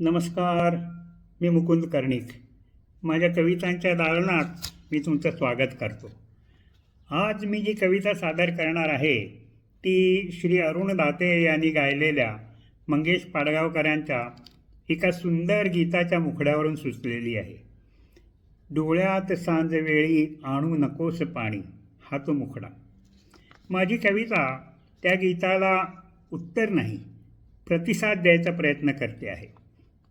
नमस्कार मी मुकुंद कर्णिक. माझ्या कवितांच्या दालनात मी तुमचं स्वागत करतो. आज मी जी कविता सादर करणार आहे ती श्री अरुण दाते यांनी गायलेल्या मंगेश पाडगावकरांच्या एका सुंदर गीताच्या मुखड्यावरून सुचलेली आहे. डोळ्यात सांजवेळी आणू नकोस पाणी हा तो मुखडा. माझी कविता त्या गीताला उत्तर नाही प्रतिसाद द्यायचा प्रयत्न करते आहे.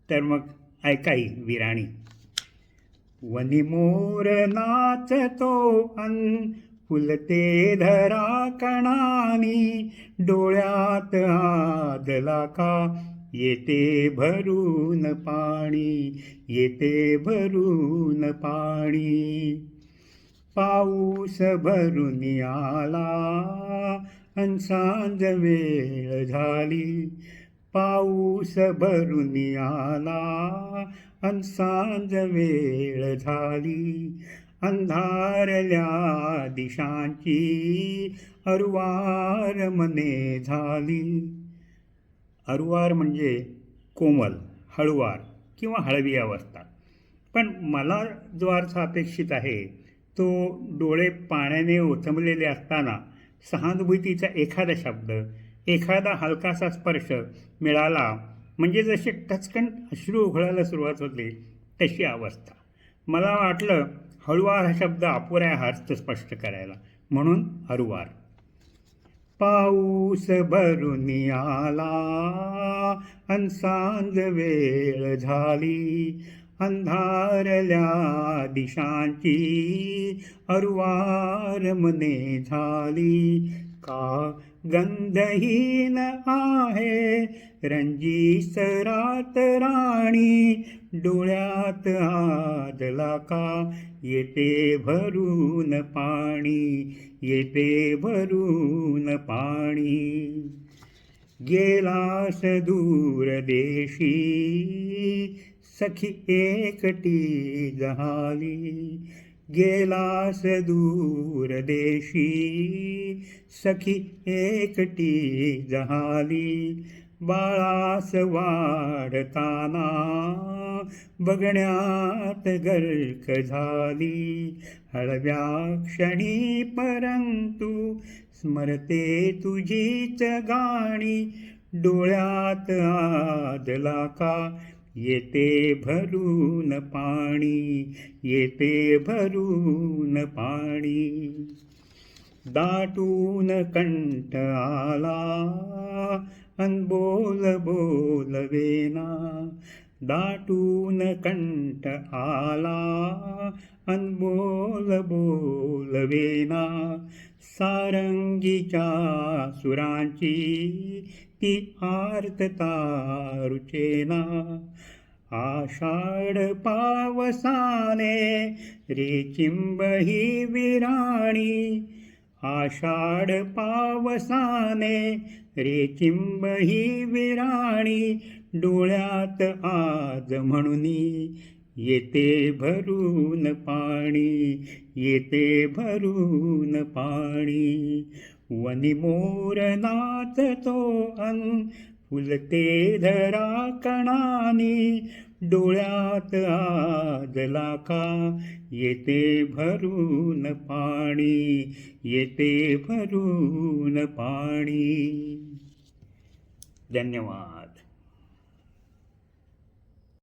तर मग ऐकाई विराणी. वनी मोर नाचतो अन फुलते धरा कणानी डोळ्यात आदला का? येते भरून पाणी येते भरून पाणी. पाऊस भरून आला अन सांज वेळ झाली पाऊस भरून आला. अन सांज वेळ झाली. अंधारल्या दिशांची अरुवार मने झाली. अरुवार म्हणजे कोमल हळुवार किंवा हळवी अवस्था. पण मला जो अर्थ अपेक्षित आहे तो डोळे पाण्याने ओथंबलेले असताना सहानुभूतीचा एखादा शब्द एखादा हलकासा स्पर्श मिळाला म्हणजे जसे टचकन अश्रू उघडायला सुरुवात होते तशी अवस्था. मला वाटलं हळुवार हा शब्द अपुऱ्या हस्त स्पष्ट करायला. म्हणून हरुवार पाऊस भरून आला अन सांज वेळ झाली अंधारल्या दिशांची अरुवार मने झाली. का गंधहीन आहे? रंजी सरात राणी डोळ्यात आदला का? येते भरून पाणी येते भरून पाणी. गेलास दूर देशी सखी एकटी जहाली गेलास दूर देशी सखी एकटी जहाली बाळास वाढताना बघण्यात गर्क झाली. हळव्या क्षणी परंतु स्मरते तुझीच गाणी डोळ्यात आदला का येते भरून पाणी येते भरून पाणी. दाटून कंठ आला अनबोल बोलवेना दाटून कंठ आला अनबोल बोलवेना सारंगीच्या सुरांची ती आर्तता रुचेना. आषाढ पावसाने रेचिंब ही विराणी. आषाढ पावसाने रेचिंब ही विराणी. डोळ्यात आज म्हणून येते भरून पाणी येते भरून पाणी. वनी मोर नाचतो अन फुलते धरा कणानी डोळ्यात आजला का येते भरून पाणी येते भरून पाणी. धन्यवाद.